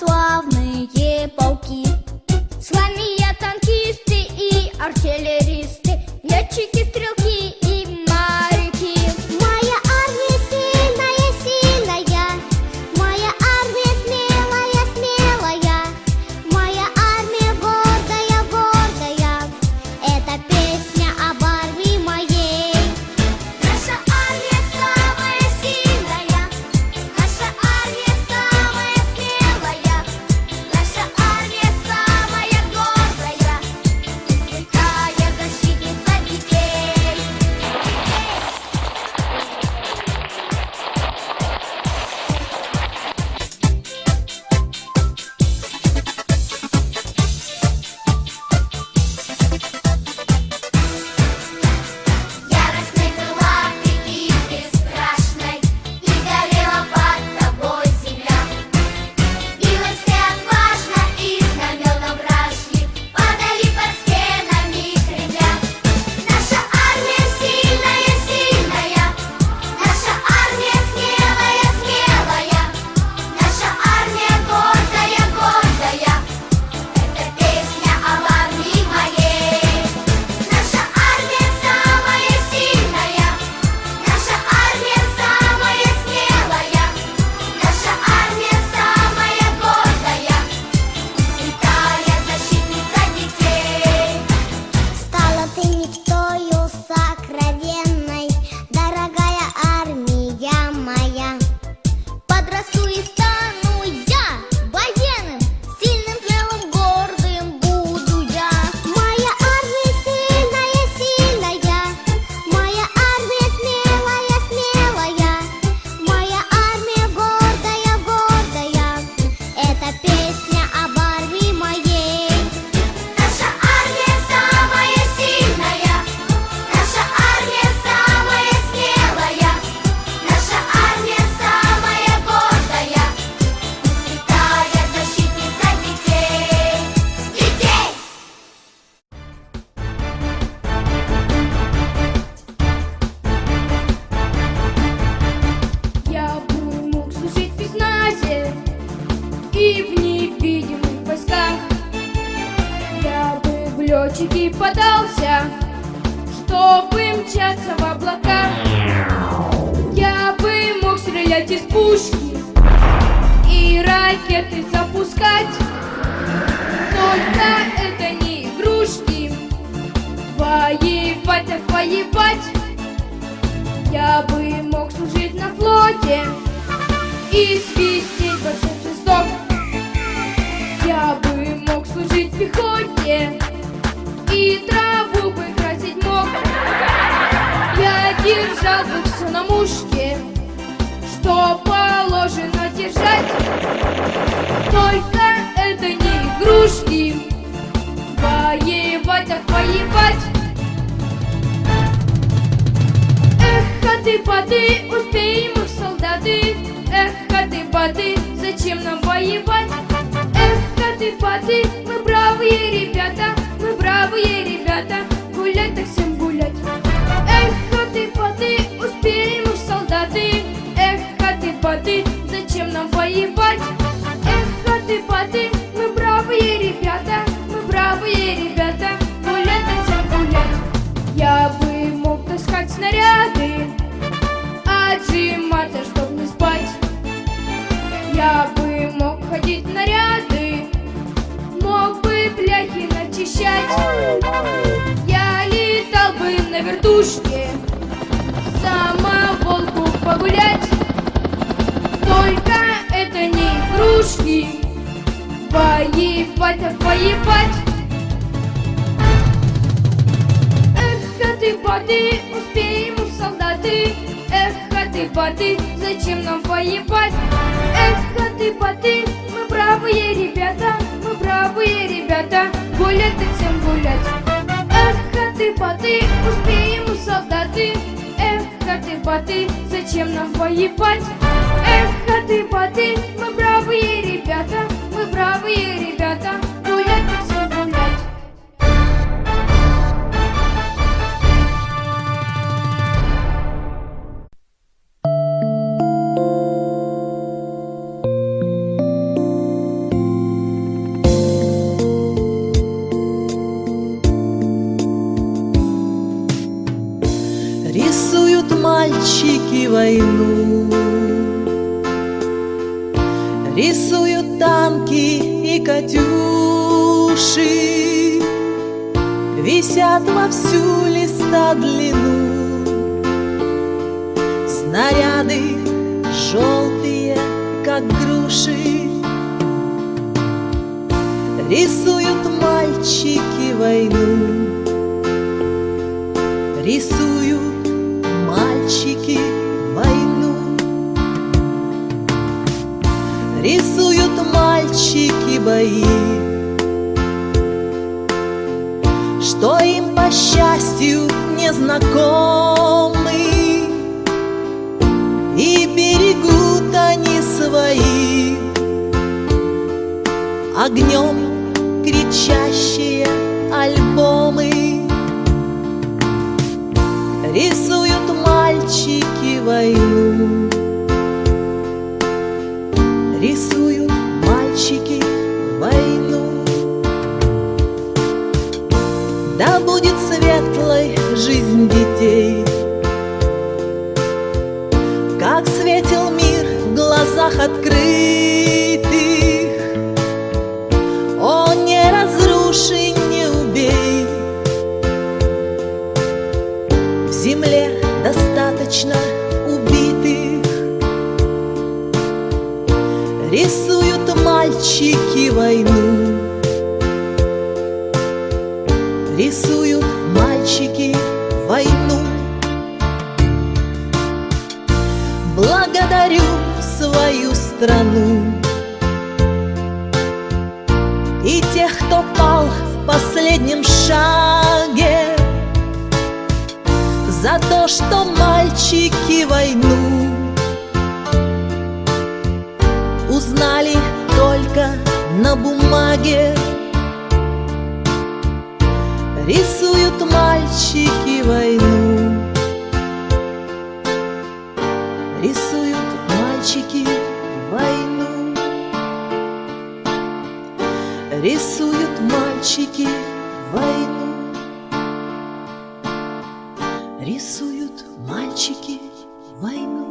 чистым Это в летчики подался Чтобы мчаться в облаках Я бы мог стрелять из пушки И ракеты запускать Только это не игрушки. Воевать так воевать. Я бы мог служить на флоте и свистеть во всех шесток. Я бы мог служить в пехоте траву бы красить мог. Я держал бы все на мушке, что положено держать. Только это не игрушки, воевать так воевать. Эх, хаты-паты, успеем мы в солдаты Эх, хаты-паты, зачем нам воевать? Эх, хаты-паты, мы бравые ребята Мы бравые ребята, гулять так всем гулять Эх, хаты-паты, успеем мы в солдаты Эх, хаты-паты, зачем нам воевать? Начищать. Я летал бы на вертушке, самоволку погулять. Только это не игрушки, воевать так воевать. Эх, хаты-баты, успеем в солдаты Эх, хаты-баты, зачем нам воевать? Эх, хаты-баты, мы бравые ребята Мы бравые ребята, гулять так всем гулять Эх, хаты-баты, успеем мы в солдаты Эх, хаты-баты, зачем нам воевать? Эх, войну. Рисуют танки и катюши, Висят во всю листа длину. Снаряды желтые, как груши, Рисуют мальчики войну. Рисуют бои, Что им по счастью незнакомы, И берегут они свои Огнем кричащие альбомы. Рисуют мальчики войну глазах открытых. О, не разруши, не убей. В земле достаточно убитых. Рисуют мальчики войну. Рисуют мальчики войну. Благодарю свою страну. И тех, кто пал в последнем шаге За то, что мальчики войну Узнали только на бумаге. Рисуют мальчики войну Рисуют мальчики войну. Рисуют мальчики войну